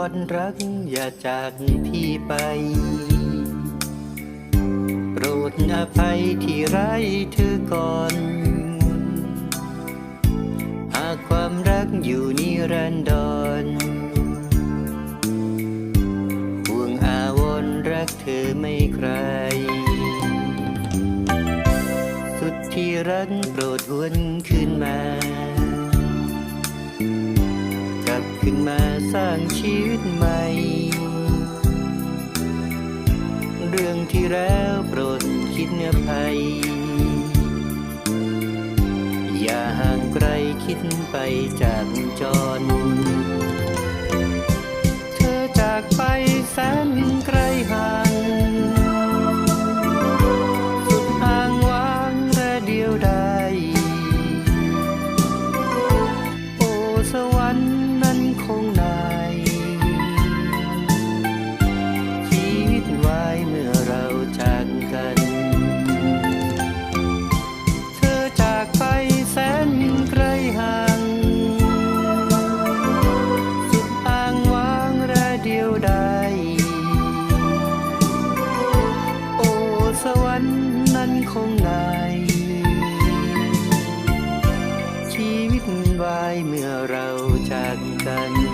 อนรักอย่าจากพี่ไป โปรดอภัยที่ไร้เธอก่อน หากความรักอยู่นิรันดรห่วงอาวรรักเธอไม่ใคร สุดที่รักโปรดหวนขึ้นมา กลับขึ้นมา สร้างชีวิตใหม่ เรื่องที่แล้วโปรดคิดเนื้อภัย อย่าห่างไกลคิดไปจากจร เธอจากไปแสนไกลห่างสุดอ้างวางและเดียวดายันคงนายชีวิตวายเมื่อเราจากกัน